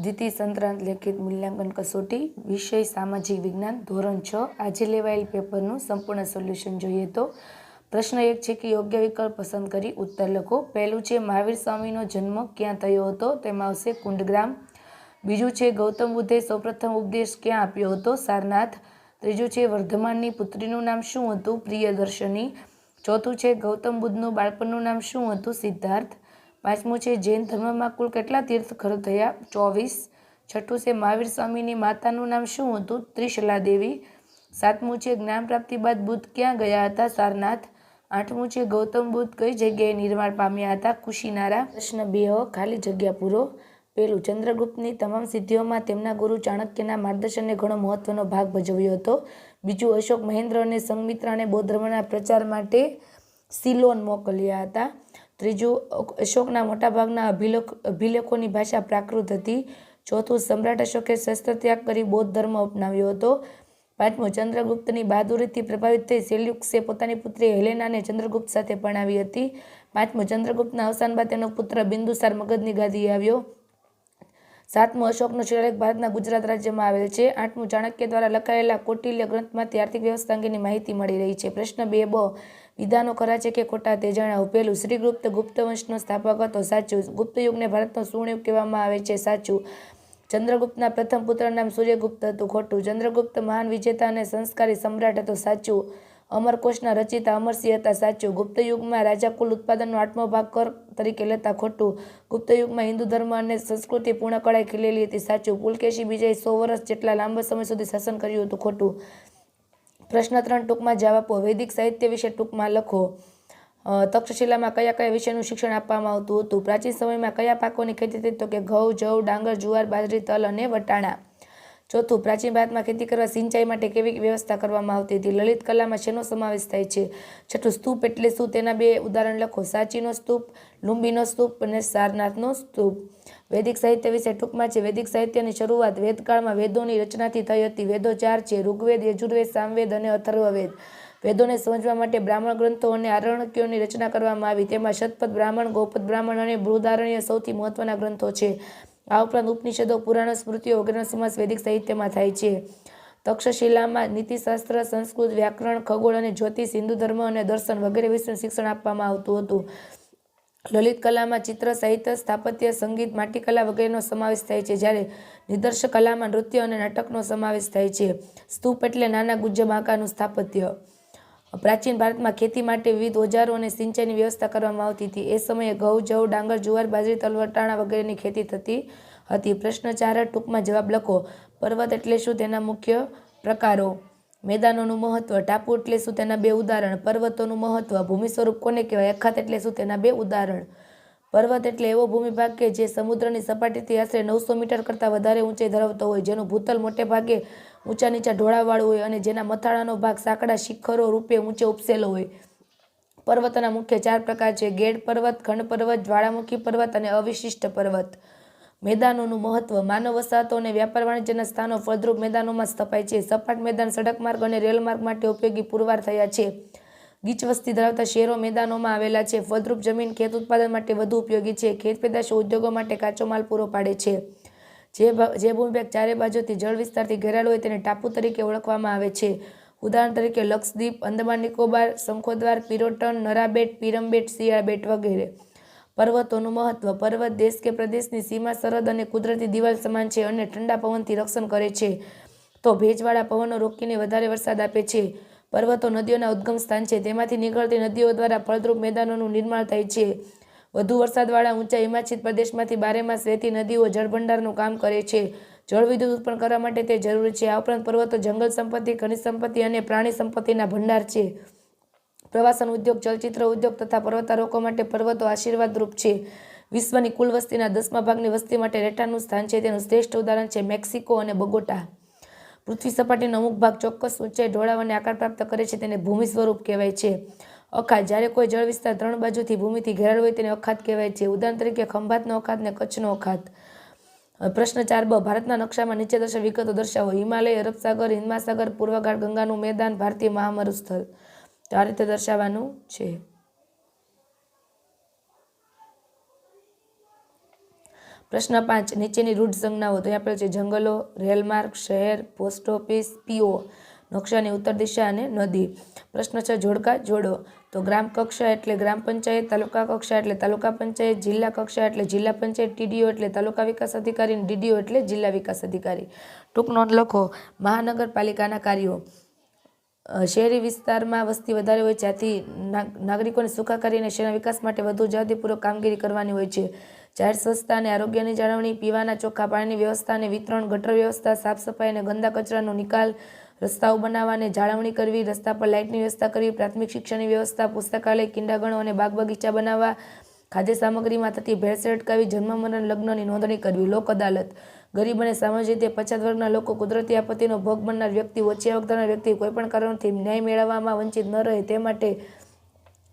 દ્વિતીય સંક્રાંત લેખિત મૂલ્યાંકન કસોટી, વિષય સામાજિક વિજ્ઞાન, ધોરણ છ. આજે લેવાયેલ પેપરનું સંપૂર્ણ સોલ્યુશન જોઈએ તો, પ્રશ્ન એક છે કે યોગ્ય વિકલ્પ પસંદ કરી ઉત્તર લખો. પહેલું છે, મહાવીર સ્વામીનો જન્મ ક્યાં થયો હતો? તેમાં આવશે કુંડગ્રામ. બીજું છે, ગૌતમ બુદ્ધે સૌપ્રથમ ઉપદેશ ક્યાં આપ્યો હતો? સારનાથ. ત્રીજું છે, વર્ધમાનની પુત્રીનું નામ શું હતું? પ્રિયદર્શની. ચોથું છે, ગૌતમ બુદ્ધનું બાળપણનું નામ શું હતું? સિદ્ધાર્થ. પાંચમું છે, જૈન ધર્મમાં કુલ કેટલા તીર્થંકરો થયા? ચોવીસ. છઠ્ઠું છે, મહાવીર સ્વામીની માતાનું નામ શું હતું? ત્રિશલા દેવી સાતમું છે, જ્ઞાન પ્રાપ્તિ બાદ બુદ્ધ ક્યાં ગયા હતા? સારનાથ. આઠમું છે, ગૌતમ બુદ્ધ કઈ જગ્યાએ નિર્માણ પામ્યા હતા? કુશીનારા. પ્રશ્ન બે ખાલી જગ્યા પૂરો. પેલું, ચંદ્રગુપ્તની તમામ સિદ્ધિઓમાં તેમના ગુરુ ચાણક્યના માર્ગદર્શનને ઘણો મહત્વનો ભાગ ભજવ્યો હતો. બીજું, અશોક મહેન્દ્ર અને સંગમિત્રાને બૌદ્ધ ધર્મના પ્રચાર માટે સિલોન મોકલ્યા હતા. ત્રીજું, અશોકના મોટાભાગના અભિલેખ અભિલેખોની ભાષા પ્રાકૃત હતી. ચોથું, સમ્રાટ અશોકે શસ્ત્રત્યાગ કરી બૌદ્ધ ધર્મ અપનાવ્યો હતો. પાંચમું, ચંદ્રગુપ્તની બહાદુરીથી પ્રભાવિત થઈ સેલ્યુક્સે પોતાની પુત્રી હેલેનાને ચંદ્રગુપ્ત સાથે પરણાવી હતી. પાંચમું, ચંદ્રગુપ્તના અવસાન બાદ તેનો પુત્ર બિંદુસાર મગધની ગાદીએ આવ્યો. સાતમું, અશોકનો શિલાલેખ ભારતના ગુજરાત રાજ્યમાં આવેલ છે. આઠમું, ચાણક્ય દ્વારા લખાયેલા કૌટિલ્ય ગ્રંથમાંથી આર્થિક વ્યવસ્થા અંગેની માહિતી મળી રહી છે. પ્રશ્ન બે, બ. વિધાનો ખરા છે કે ખોટા તે જણાવો. પહેલું, શ્રીગુપ્ત ગુપ્ત વંશનો સ્થાપક હતો. સાચું ગુપ્ત યુગને ભારતનો સુવર્ણયુગ કહેવામાં આવે છે. સાચું, ચંદ્રગુપ્તના પ્રથમ પુત્રનું નામ સૂર્યગુપ્ત હતું. ખોટું, ચંદ્રગુપ્ત મહાન વિજેતા અને સંસ્કારી સમ્રાટ હતો. સાચું, અમરકોશના રચિતા અમરસિંહ હતા. સાચું ગુપ્ત યુગમાં રાજા કુલ ઉત્પાદનનો આઠમો ભાગ કર તરીકે લેતા. ખોટું ગુપ્ત યુગમાં હિન્દુ ધર્મ અને સંસ્કૃતિ પૂર્ણ કળાએ ખીલેલી હતી. સાચું, પુલકેશી બીજાએ સો વર્ષ જેટલા લાંબા સમય સુધી શાસન કર્યું હતું. ખોટું પ્રશ્ન ત્રણ ટૂંકમાં જવાબ વૈદિક સાહિત્ય વિશે ટૂંકમાં લખો. તક્ષશિલામાં કયા કયા વિષયનું શિક્ષણ આપવામાં આવતું હતું? પ્રાચીન સમયમાં કયા પાકોની ખેતી થતી તો કે ઘઉં, જવ, ડાંગર, જુવાર, બાજરી, તલ અને વટાણા. ચોથું, પ્રાચીન ભારતમાં ખેતી કરવા, સિંચાઈ માટે કેવી વ્યવસ્થા કરવામાં આવતી હતી? લલિત કલામાં શેનો સમાવેશ થાય છે? છઠ્ઠું, સ્તૂપ એટલે શું? તેના બે ઉદાહરણ લખો. સાચીનો સ્તૂપ, લુંબીનો સ્તૂપ અને સારનાથનો સ્તૂપ. વૈદિક સાહિત્ય વિશે ટૂંકમાં છે. વૈદિક સાહિત્યની શરૂઆત વેદકાળમાં વેદોની રચનાથી થઈ હતી. વેદો ચાર છે. ઋગ્વેદ, યજુર્વેદ, સામવેદ અને અથર્વવેદ. વેદોને સમજવા માટે બ્રાહ્મણ ગ્રંથો અને આરણક્યોની રચના કરવામાં આવી. તેમાં શતપથ બ્રાહ્મણ, ગૌપદ બ્રાહ્મણ અને બૃહદારણ્ય સૌથી મહત્વના ગ્રંથો છે. આ ઉપરાંત ઉપનિષદો, પુરાણ, સ્મૃતિઓ વગેરેનો સમાસ વૈદિક સાહિત્યમાં થાય છે. તક્ષશિલામાં નીતિશાસ્ત્ર, સંસ્કૃત, વ્યાકરણ, ખગોળ અને જ્યોતિષ, હિન્દુ ધર્મ અને દર્શન વગેરે વિષયનું શિક્ષણ આપવામાં આવતું હતું. લલિત કલામાં ચિત્ર, સાહિત્ય, સ્થાપત્ય, સંગીત માટીકલા વગેરેનો સમાવેશ થાય છે, જ્યારે નિદર્શ કલામાં નૃત્ય અને નાટકનો સમાવેશ થાય છે. સ્તૂપ એટલે નાના ગુજ્જમ આકારનું સ્થાપત્ય. પ્રાચીન ભારતમાં ખેતી માટે વિવિધ ઓજારો અને સિંચાઈની વ્યવસ્થા કરવામાં આવતી હતી. એ સમયે ઘઉં, જવ, ડાંગર, જુવાર, બાજરી તલવટાણા વગેરેની ખેતી થતી હતી. પ્રશ્ન ચાર ટૂંકમાં જવાબ લખો. પર્વત એટલે શું? તેના મુખ્ય પ્રકારો. મેદાનોનું મહત્વ. ટાપુ એટલે શું? તેના બે ઉદાહરણ. પર્વતોનું મહત્વ. ભૂમિ સ્વરૂપ કોને કહેવાય? અખાત એટલે શું? તેના બે ઉદાહરણ. પર્વત એટલે એવો ભૂમિભાગ કે જે સમુદ્રની સપાટીથી આશરે નવસો મીટર કરતાં વધારે ઊંચાઈ ધરાવતો હોય, જેનું ભૂતલ મોટે ભાગે ઊંચા નીચા ઢોળાવાળું હોય અને જેના મથાળાનો ભાગ સાંકડા શિખરો રૂપે ઊંચે ઉપસેલો હોય. પર્વતોના મુખ્ય ચાર પ્રકાર છે. ગેડ પર્વત, ખંડ પર્વત, જ્વાળામુખી પર્વત અને અવિશિષ્ટ પર્વત. મેદાનોનું મહત્વ માનવ વસાહતો અને વ્યાપાર વાણિજ્યના સ્થાનો ફળદ્રુપ મેદાનોમાં સ્થપાય છે. સપાટ મેદાન, સડક માર્ગ અને રેલ માર્ગ માટે ઉપયોગી પુરવાર થયા છે. ગીચ વસ્તી ધરાવતા શહેરો મેદાનોમાં આવેલા છે. ફળદ્રુપ જમીન ખેત ઉત્પાદન માટે વધુ ઉપયોગી છે. ખેત પેદાશો ઉદ્યોગો માટે કાચો માલ પૂરો પાડે છે. જે જે ભૂમિપેક ચારે બાજુથી જળ વિસ્તારથી ઘેરાયેલું હોય તેને ટાપુ તરીકે ઓળખવામાં આવે છે. ઉદાહરણ તરીકે લક્ષદ્વીપ, અંદમાન નિકોબાર, શંખોદ્વાર, પિરોટન, નરાબેટ, પિરમબેટ, શિયાળબેટ વગેરે. પર્વતોનું મહત્વ, પર્વત દેશ કે પ્રદેશની સીમા, સરહદ અને કુદરતી દિવાલ સમાન છે અને ઠંડા પવનથી રક્ષણ કરે છે. તો ભેજવાળા પવનો રોકીને વધારે વરસાદ આપે છે. પર્વતો નદીઓના ઉદ્ગમ સ્થાન છે. તેમાંથી નીકળતી નદીઓ દ્વારા ફળદ્રુપ મેદાનોનું નિર્માણ થાય છે. વધુ વરસાદવાળા ઊંચા હિમાચિત પ્રદેશમાંથી બારેમાસ વહેતી નદીઓ જળભંડારનું કામ કરે છે. જળ વિદ્યુત ઉત્પન્ન કરવા માટે તે જરૂરી છે. આ ઉપરાંત પર્વતો, જંગલ સંપત્તિ, ખનિજ સંપત્તિ અને પ્રાણી સંપત્તિના ભંડાર છે. પ્રવાસન ઉદ્યોગ, ચલચિત્ર ઉદ્યોગ તથા પર્વતારોહકો માટે પર્વતો આશીર્વાદરૂપ છે. વિશ્વની કુલ વસ્તીના દસમા ભાગની વસ્તી માટે રહેઠાણનું સ્થાન છે. તેનું શ્રેષ્ઠ ઉદાહરણ છે મેક્સિકો અને બગોટા. પૃથ્વી સપાટીનો અમુક ભાગ ચોક્કસ ઊંચાઈ, ઢોળાવ અને આકાર પ્રાપ્ત કરે છે. તેને ભૂમિ સ્વરૂપ કહેવાય છે. અખાત. જ્યારે કોઈ જળ વિસ્તાર ત્રણ બાજુથી ભૂમિથી ઘેરાયેલ હોય તેને અખાત કહેવાય છે. ઉદાહરણ તરીકે, ખંભાતનો અખાત ને કચ્છનો અખાત. પ્રશ્ન ચાર બ, ભારતના નકશામાં નીચે દર્શાવ વિગતો દર્શાવો. હિમાલય અરબ સાગર હિન્દ મહાસાગર પૂર્વઘાટ ગંગાનું મેદાન, ભારતીય મહામરુસ્થળ તો આ રીતે દર્શાવવાનું છે. પ્રશ્ન પાંચ, નીચેની રૂટ સંજ્ઞાઓ તો આપેલ છે. જંગલો, રેલમાર્ગ, શહેર, પોસ્ટ ઓફિસ, પીઓ, નકશાની ઉત્તર દિશા અને નદી. પ્રશ્ન છ, જોડકા, જોડો. તો ગ્રામ કક્ષા એટલે ગ્રામ પંચાયત, તાલુકા કક્ષા એટલે તાલુકા પંચાયત, જિલ્લા કક્ષા એટલે જિલ્લા પંચાયત, ટીડીઓ એટલે તાલુકા વિકાસ અધિકારી ડીડીઓ એટલે જિલ્લા વિકાસ અધિકારી. ટૂંક નોંધ લખો. મહાનગરપાલિકાના કાર્યો. શહેરી વિસ્તારમાં વસ્તી વધારે હોય, જ્યાંથી નાગ- નાગરિકોને સુખાકારી અને શહેરના વિકાસ માટે વધુ જવાબદારીપૂર્વક કામગીરી કરવાની હોય છે. જાહેર સ્વચ્છતા અને આરોગ્યની જાળવણી, પીવાના ચોખ્ખા પાણીની વ્યવસ્થા અને વિતરણ, ગટર વ્યવસ્થા, સાફ સફાઈ અને ગંદા કચરાનો નિકાલ, રસ્તાઓ બનાવવા અને જાળવણી કરવી, રસ્તા પર લાઇટની વ્યવસ્થા કરવી, પ્રાથમિક શિક્ષણની વ્યવસ્થા, પુસ્તકાલય, કિંડાગણો અને બાગ બગીચા બનાવવા, ખાદ્ય સામગ્રીમાં થતી ભેળસેળ અટકાવી જન્મ મરણ લગ્નની નોંધણી કરવી, લોક અદાલત. ગરીબ અને સામાજિક રીતે પછાત વર્ગના લોકો કુદરતી આપત્તિનો ભોગ બનનાર વ્યક્તિ ઓછી આવક ધરાવનાર વ્યક્તિ કોઈપણ કારણથી ન્યાય મેળવવામાં વંચિત ન રહે તે માટે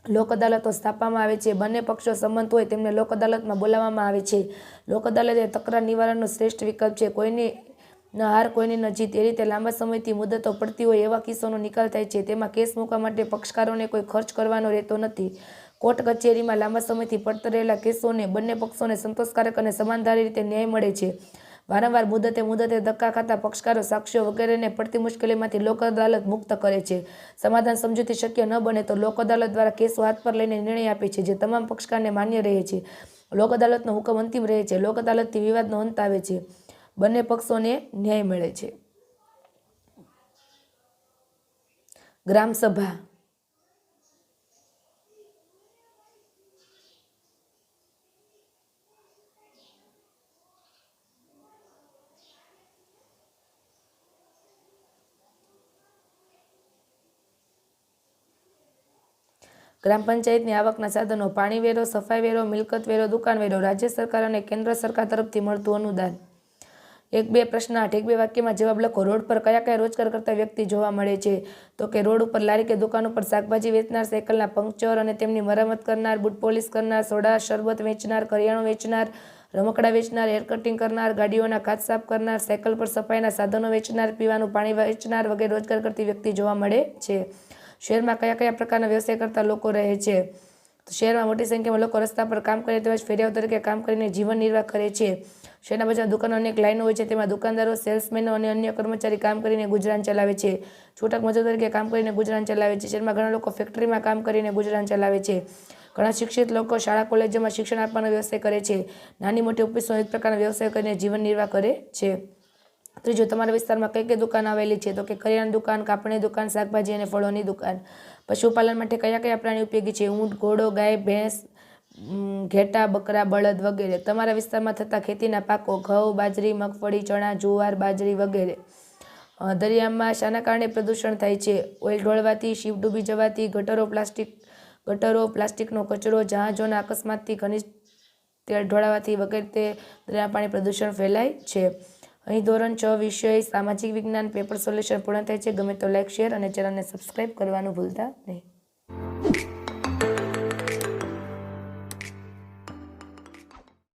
લોક અદાલતો સ્થાપવામાં આવે છે. બંને પક્ષો સંમત હોય તેમને લોક અદાલતમાં બોલાવવામાં આવે છે. લોક અદાલત એ તકરાર નિવારણનો શ્રેષ્ઠ વિકલ્પ છે. કોઈની ન હાર, કોઈની ન જીત એ રીતે લાંબા સમયથી મુદતો પડતી હોય એવા કિસ્સોનો નિકાલ થાય છે. તેમાં કેસ મૂકવા માટે પક્ષકારોને કોઈ ખર્ચ કરવાનો રહેતો નથી. કોર્ટ કચેરીમાં લાંબા સમયથી પડતર રહેલા કેસોને બંને પક્ષોને સંતોષકારક અને સમાનધારી રીતે ન્યાય મળે છે. વારંવાર મુદતે મુદતે ધક્કા ખાતા પક્ષકારો, સાક્ષીઓ વગેરેને પડતી મુશ્કેલીમાંથી લોક અદાલત મુક્ત કરે છે. સમાધાન સમજૂતી શક્ય ન બને તો લોક અદાલત દ્વારા કેસો હાથ પર લઈને નિર્ણય આપે છે, જે તમામ પક્ષકારને માન્ય રહે છે. લોક અદાલતનો હુકમ અંતિમ રહે છે લોક અદાલતથી વિવાદનો અંત આવે છે. બંને પક્ષોને ન્યાય મળે છે. ગ્રામસભા ગ્રામ પંચાયતની આવકના સાધનો પાણી વેરો સફાઈ વેરો મિલકત વેરો દુકાન વેરો રાજ્ય સરકાર અને કેન્દ્ર સરકાર તરફથી મળતું અનુદાન. એક બે પ્રશ્ન, આઠ, એક બે વાક્યમાં જવાબ લખો. રોડ પર કયા કયા રોજગાર કરતા વ્યક્તિ જોવા મળે છે? તો કે રોડ ઉપર લારી કે દુકાન ઉપર શાકભાજી વેચનાર, સાયકલના પંક્ચર અને તેમની મરામત કરનાર, બૂટ પોલિશ કરનાર, સોડા, શરબત વેચનાર, કરિયાણું વેચનાર, રમકડા વેચનાર, હેર કટિંગ કરનાર, ગાડીઓના કાચ સાફ કરનાર, સાયકલ પર સફાઈના સાધનો વેચનાર, પીવાનું પાણી વેચનાર વગેરે રોજગાર કરતી વ્યક્તિ જોવા મળે છે. શહેરમાં કયા કયા પ્રકારના વ્યવસાય કરતા લોકો રહે છે? શહેરમાં મોટી સંખ્યામાં લોકો રસ્તા પર કામ કરે તેમજ ફેરિયાઓ તરીકે કામ કરીને જીવન નિર્વાહ કરે છે. શહેરના બજાર દુકાનો અનેક લાઈનો હોય છે, તેમાં દુકાનદારો, સેલ્સમેનો અને અન્ય કર્મચારી કામ કરીને ગુજરાન ચલાવે છે. છૂટક મજૂર તરીકે કામ કરીને ગુજરાન ચલાવે છે. શહેરમાં ઘણા લોકો ફેક્ટરીમાં કામ કરીને ગુજરાન ચલાવે છે. ઘણા શિક્ષિત લોકો શાળા, કોલેજોમાં શિક્ષણ આપવાનો વ્યવસાય કરે છે. નાની મોટી ઓફિસો એક પ્રકારના વ્યવસાય કરીને જીવન નિર્વાહ કરે છે. ત્રીજું તમારા વિસ્તારમાં કઈ કઈ દુકાન આવેલી છે, તો કે કરિયાણા દુકાન, કાપડની દુકાન, શાકભાજી અને ફળોની દુકાન. પશુપાલન માટે કયા કયા પ્રાણી ઉપયોગી છે? ઊંટ, ઘોડો, ગાય, ભેંસ ઘેટા, બકરા, બળદ વગેરે. તમારા વિસ્તારમાં થતા ખેતીના પાકો, ઘઉં, બાજરી, મગફળી, ચણા, જુવાર, બાજરી વગેરે. દરિયામાં શાના કારણે પ્રદૂષણ થાય છે? ઓઇલ ઢોળવાથી શિપ ડૂબી જવાથી, ગટરો પ્લાસ્ટિક, ગટરો પ્લાસ્ટિકનો કચરો, જહાજોના અકસ્માતથી, ખનિજ તેલ ઢોળાવાથી વગેરે તે દરિયા પાણી પ્રદૂષણ ફેલાય છે. અહીં ધોરણ છ વિષય સામાજિક વિજ્ઞાન પેપર સોલ્યુશન પૂર્ણ થાય છે. ગમે તો લાઈક શેર અને ચેનલને સબસ્ક્રાઈબ કરવાનું ભૂલતા નહીં.